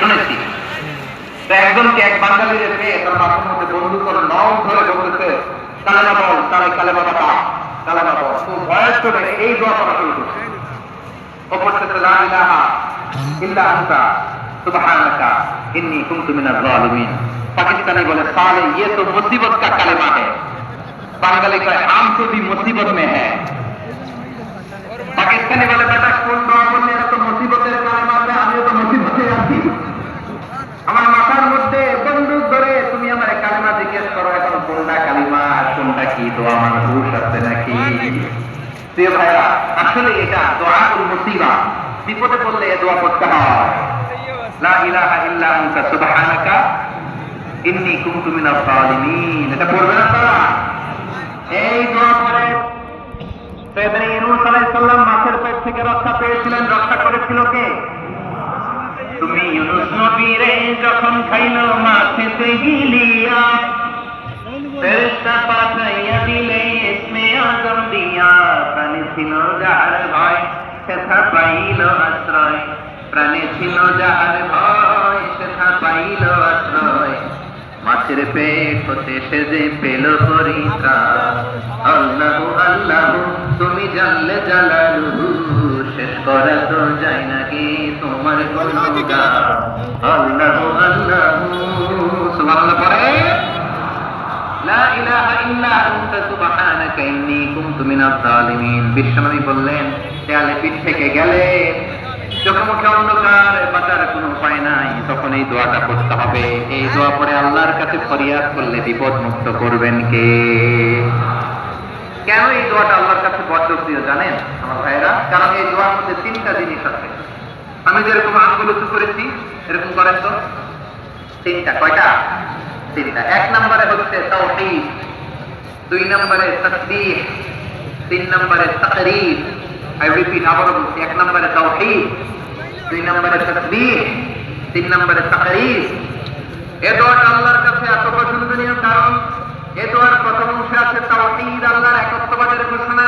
শুনেছি তো একজনকে এক বাঙালির পেয়ে তার মাথার মধ্যে বন্ধু করে নখ ধরে বলতেছে কালেমা বল তাহলে কালেমা বাবা কালেমা বল তো বয়স করে এই দোয়া করা শুরু করছে ওপর থেকে লা ইলাহা ইল্লা আনতা সুবহানাকা ইন্নী কুনতু মিনাজ জালিমিন পাকিস্তানি বলে সালে ये तो मुसीबत का कलेमा है বাঙালি কয় আম তো भी मुसीबत में है পাকিস্তানি বলে বেটা দোয়া হুশ আছে নাকি? প্রিয় ভাইরা আসলে এটা দোয়াকুল মুসিবা। বিপদে পড়লে এ দোয়া করতে হয়। লা ইলাহা ইল্লা আনতা, সুবহানাকা, ইন্নী কুনতু মিনাজ জালিমিন এটা পড়বে না তারা এই দোয়া ইউনূস আলাইহিস সালাম মাছের পেট থেকে রক্ষা পেয়েছিলেন। রক্ষা করেছিল কে? তুমি ইউনুস নবীরে যখন খাইল মাছেতে গিলিয়া ছিল যার ভয়, সেথা পাইল আশ্রয়। প্রাণে ছিল যার ভয়, সেথা পাইল আশ্রয়। মাছের পেট হতে সে যে পেল পরিত্রাণ। আল্লাহ আল্লাহ, তুমি জানলে জালালু, শেষ করা তো যায় নাকি তোমার আল্লাহ আল্লাহ, সুবহানাল্লাহ পড়ে। লা ইলাহা ইল্লা আনতা সুবহানাকা ইন্নী জালিমিন বিশ্বনবী বললেন, দেয়ালে পিঠ থেকে গেলে চোখে মুখে অন্ধকার, বাঁচার কোনো উপায় নাই। তখন এই দোয়াটা পড়তে হবে। এই দোয়া পরে আল্লাহর কাছে ফরিয়াদ করলে বিপদ মুক্ত করবেন কে? কেন এই দোয়াটা আল্লাহর কাছে বড্ড প্রিয় জানেন, আমার ভাইরা কারণ এই দোয়ার মধ্যে তিনটা জিনিস আছে। আমি যেরকম আঙ্গুল উঁচু করেছি, এরকম করেন তো? তিনটা। কয়টা? তিনটা। এক নম্বরে হচ্ছে তাওহীদ, দুই নম্বরে তাসবিহ তিন নম্বরে আই রিপিট বলছি, এক নম্বরে তাওহীদ, দুই নম্বরে তিন নম্বরে আল্লাহর কাছে এত পছন্দনীয় কারণ প্রথম অংশে আছে তাওহীদ, আল্লাহর একত্ববাদের ঘোষণা।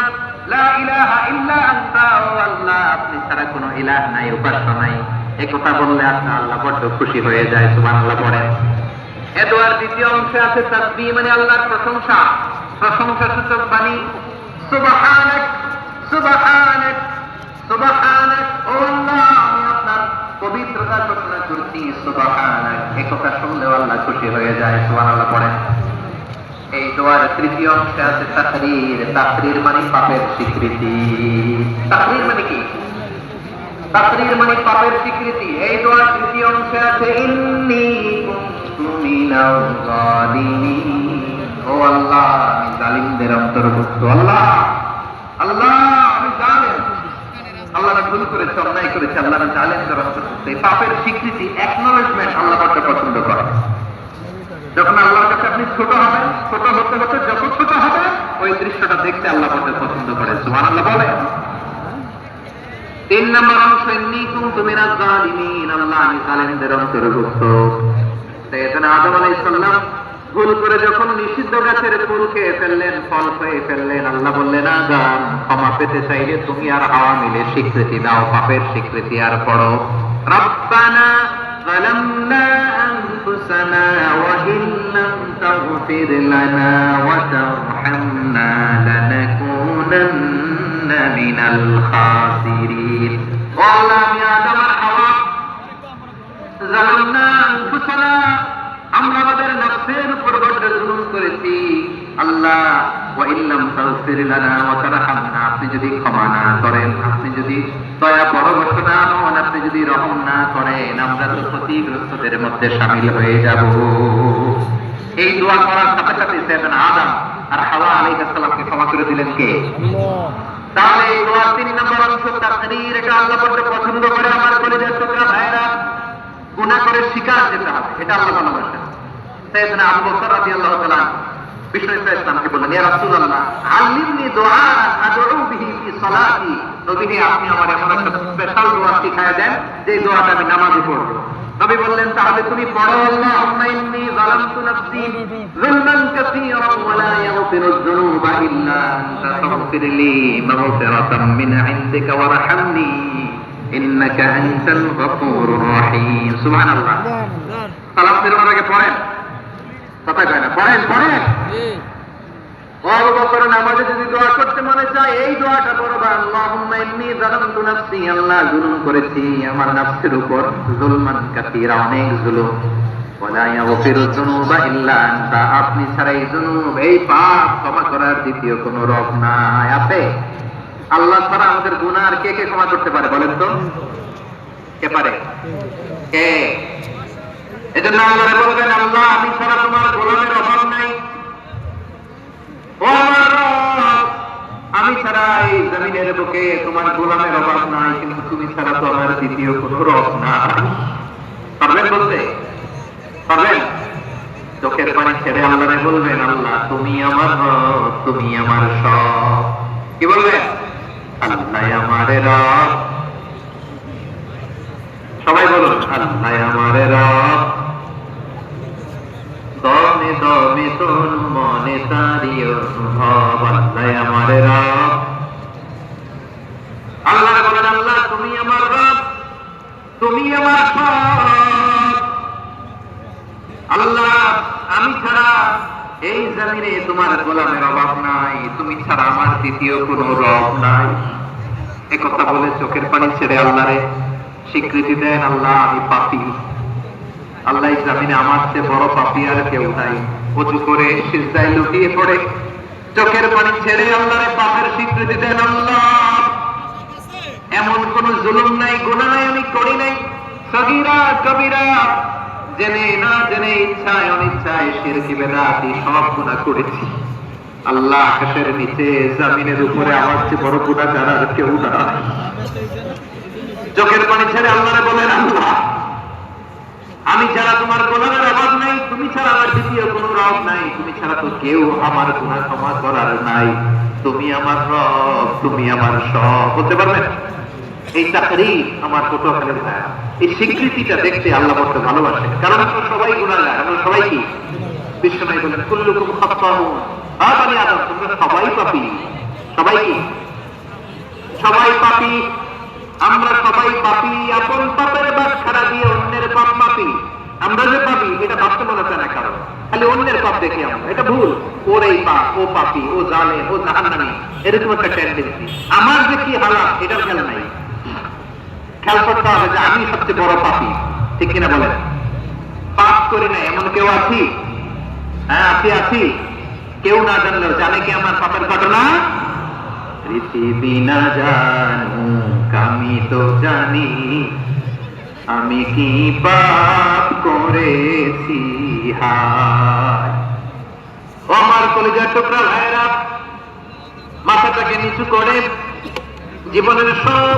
লা ইলাহা ইল্লা আনতা, ও আল্লাহ, আপনি ছাড়া কোনো ইলাহ নাই, উপাস্য নাই। এই কথা বললে আপনার আল্লাহ বড্ড খুশি হয়ে যায়, সুবহানাল্লাহ পড়েন। দ্বিতীয় অংশে আছে তাসবিহ মানে আল্লাহর প্রশংসা। প্রশংসা সূচক বাণী সুবহানাক সুবহানাক সুবহানাক ও আল্লাহ আমি আপনার পবিত্রতা ঘোষণা শুনলেও আল্লাহ খুশি হয়ে যায় পড়েন এই দোয়ার তৃতীয় অংশে আছে তাকরীর তাকরীর মানে পাপের স্বীকৃতি। তাকরীর মানে কি? তাকরীর মানে পাপের স্বীকৃতি। এই দোয়ার তৃতীয় অংশে আছে, ইন্নী কুনতু মিনাজ জালিমিন ও আল্লাহ জালিমদের অন্তর্ভুক্ত। আল্লাহ আল্লাহ আল্লাহ ভুল করেছে, অন্যায় করেছে আল্লাহ জালেমদের অন্তর্ভুক্ত এই পাপের স্বীকৃতি একনলেজমেন্ট আল্লাহ বড্ড পছন্দ করে। যখন আল্লাহর কাছে আপনি ছোট হবেন, ছোট হতে হতে যত ছোট হবে ওই দৃশ্যটা দেখতে আল্লাহ বড্ড পছন্দ করে। সুমান আল্লাহ বলে তিন নম্বর অংশ এমনি কুনতু মিনাজ জালিমিন আল্লাহ আমি জালিমদের অন্তর্ভুক্ত। সৈয়দনা আদম আলাইহিস সালাম ভুল করে যখন নিষিদ্ধ গাছের ফুল খেয়ে ফেললেন ফল খেয়ে ফেললেন আল্লাহ বললেন আদম ক্ষমা পেতে চাইলে তুমি আর হাওয়া মিলে স্বীকৃতি দাও পাপের স্বীকৃতি আর পড়ো রব্বানা ظلمنا أنفسنا وإن لم تغفر لنا وترحمنا لنكونن من الخاسرين والله يا آدم الحوا ظلمنا أنفسنا আমরা আমাদের নফসের উপর বড্ড জুলুম করেছি। আল্লাহ আপনি যদি ক্ষমা না করেন, আপনি যদি দয়া পরবশ না হন, আপনি যদি রহম না করেন, আমরা তো ক্ষতিগ্রস্তদের মধ্যে শামিল হয়ে যাব। এই দোয়া করার সাথে সাথে সেদিন আদম আর হাওয়া আলাইহিস সালামকে ক্ষমা করে দিলেন কে? তাহলে এই দোয়ার তিন নম্বর অংশ তাকরীর এটা আল্লাহ বড্ড পছন্দ করে আমার কলিজার টুকরা ভাইরা গুনাহ করে শিকার যেতে হবে, এটা আল্লাহ ভালোবাসেন। সৈয়দনা আবু বকর রাদিয়াল্লাহু তাআলা বিষ্ণু ইসলামকে বললেন ইয়া রাসূলুল্লাহ আল্লিমনি দুআ আদউ বিহি ফি সালাতি। নবী হে আপনি আমার এমন একটা স্পেশাল দোয়া শিখায় দেন যে দোয়াটা আমি নামাজে পড়ব। নবী বললেন তাহলে তুমি পড়ো আল্লাহুম্মা ইন্নী যালামতু নাফসি যুলমান কাসীরান ওয়া লা ইয়াগফিরু যুনুবা ইল্লা আনতা। ফাগফির লি মাগফিরাতাম মিন ইনদিকা ওয়া ওয়ারহামনি ইন্নাকা আনতাল গফুরুর রহিম। সুবহানাল্লাহ। সালাম ফিরানোর আগে পড়েন। কথা কয় না পড়েন পড়েন। আবু বকর যদি দোয়া করতে মনে চায় এই দোয়াটা পড়বা আল্লাহুম্মা ইন্নী যালামতু নাফসি আল্লাহ জুলুম করেছি আমার নাফসের উপর জুলমান কাসীরা অনেক জুলুম। ওয়ালা ইয়াগফিরু যুনুবা ইল্লা আনতা আপনি ছাড়া এই জুনুব এই পাপ ক্ষমা করার দ্বিতীয় কোনো রব নাই আছে? আল্লাহ ছাড়া আমাদের গুনাহ আর কে কে ক্ষমা করতে পারে বলেন তো? কে পারে? কে? এজন্য আল্লাহ বলবেন আল্লাহ আমি ছাড়া তোমার গোলামের অভাব নাই ও আমার রব, আমি ছাড়া জমিনের বুকে তোমার গোলামের অভাব নাই, কিন্তু তুমি ছাড়া তো আমার দ্বিতীয় কোনো রব নাই। পারবেন বলতে? পারবেন? চোখের পানি ছেড়ে আল্লাহরে বলবেন, আল্লাহ, তুমি আমার তুমি আমার সব। কি বলবেন? আল্লাহ আমার রব। সবাই বলুন, আল্লাহ আমার রব। দমে দমে তোর মনে তারি অনুভব, আল্লাহ আমার রব আল্লাহ বলেন আল্লাহ তুমি আমার রব, তুমি আমার আল্লাহ, আমি ছাড়া এই জমিনে তোমার গোলামের অভাব নাই, তুমি ছাড়া আমার দ্বিতীয় কোনো রব নাই। এ কথা বলে চোখের পানি ছেড়ে আল্লাহরে স্বীকৃতি দেন, আল্লাহ, আমি পাপি। আল্লাহ জামিনে আমার চেয়ে বড় পাপি আর কেউ নাই। উঁচু করে সিজদায় লুটিয়ে পড়ে, চোখের পানি ছেড়ে আল্লাহরে পাপের স্বীকৃতি দেন, আল্লাহ। এমন কোন জুলুম নাই, গুনাহ নাই, আমি করি নাই। সগীরা, কবিরা, জেনে না জেনে ইচ্ছায় অনিচ্ছায় শিরকি বেদাতি, সব গুনাহ করেছি। আল্লাহ আকাশের নিচে, জামিনের উপরে, আমার বড় গুনাহ যারা কেউ না চোখের পানি ছেড়ে আল্লাহরে বলেন, আল্লাহ, আমি ছাড়া তোমার গোলামের অভাব নাই, তুমি ছাড়া আমার দ্বিতীয় কোনো রব নাই, তুমি ছাড়া তো কেউ আমার গুণা ক্ষমা করার নাই। তুমি আমার রব, তুমি আমার সব। বলতে পারবেন? এই চাকরি আমার পটুয়াখালীর ভাইয়া এই স্বীকৃতিটা দেখতে আল্লাহ বলতে ভালোবাসে। কারণ আমরা সবাই গুণাগার আমরা সবাই কি? বিশ্বনাই বলেন, কুল্লুকুম আবানি আদম, তোমরা সবাই পাপি। সবাই কি? সবাই পাপি। আমরা সবাই পাপি। আপন পাপের বাদ দিয়ে অন্যের পাপ পাপি। আমরা যে পাপি, এটা চায় না কারও খালি অন্যের পাপ দেখি আমরা। এটা ভুল। ওর এই পাপ, ও পাপি, ও জালে, ও জাহান্নামি। এরকম একটা টেন্ডেন্সি আমার যে কি হালাত, এটার খেয়াল নাই। খেয়াল করতে হবে যে আমি সবচেয়ে বড় পাপি। ঠিক কিনা বলেন? পাপ করি না এমন কেউ আছি? হ্যাঁ আছি আছি। কেউ না জানলেও জানে কি আমার পাপের ঘটনা? পৃথিবী না জানুক, আমি তো জানি। আমি কি পাপ করেছি? আমার টুকরা মাথাটাকে নিচু করে জীবনের সব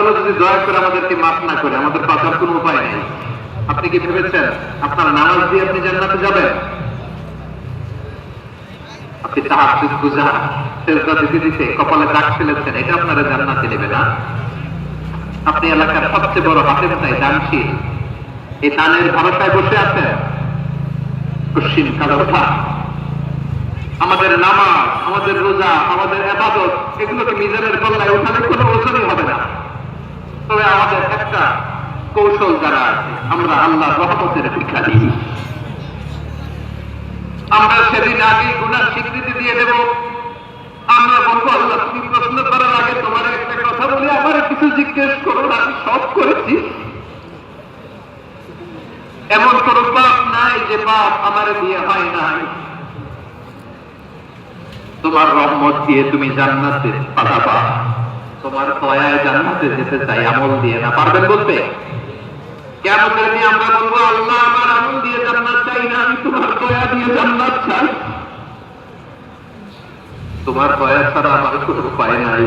তালা যদি দয়া করে আমাদেরকে মাফ না করে, আমাদের বাঁচার কোনো উপায় নেই। আপনি কি ভেবেছেন আপনার নামাজ দিয়ে আপনি জান্নাতে যাবেন? আপনি তাহার বুঝা সেজদা দিতে দিতে কপালে দাগ ফেলেছেন, এটা আপনারা জান্নাতে নেবে না আপনি এলাকার সবচেয়ে বড় হাতের তাই দানশীল। এই দানের ভরসায় বসে আছেন। পশ্চিম কালোঠা আমাদের নামাজ, আমাদের রোজা, আমাদের আবাদত এগুলোকে মিজানের পাল্লায় ওখানে কোনো ওজনই হবে না। তবে আমাদের একটা কৌশল যারা আছে, আমরা আল্লাহ রহমতের ভিক্ষা দিই। আমরা সেদিন আগে গুণার স্বীকৃতি দিয়ে দেব। আমরা বলব, আল্লাহ, তুমি প্রশ্ন করার আগে তোমার একটা কথা বলি আমার কিছু জিজ্ঞেস করো, আমি সব করেছি। এমন কোন পাপ নাই যে পাপ আমার দিয়ে হয় নাই। তোমার রহমত দিয়ে তুমি জান্নাতে পাঠাবা তোমার দয়ায় জান্নাতে যেতে চাই, আমল দিয়ে না। পারবেন বলতে? কেমন দিনে আমরা বলব, আল্লাহ আমার আমল দিয়ে জান্নাত চাই না, আমি তোমার দয়া দিয়ে জান্নাত চাই। তোমার দয়া ছাড়া আমার কোনো উপায় নাই।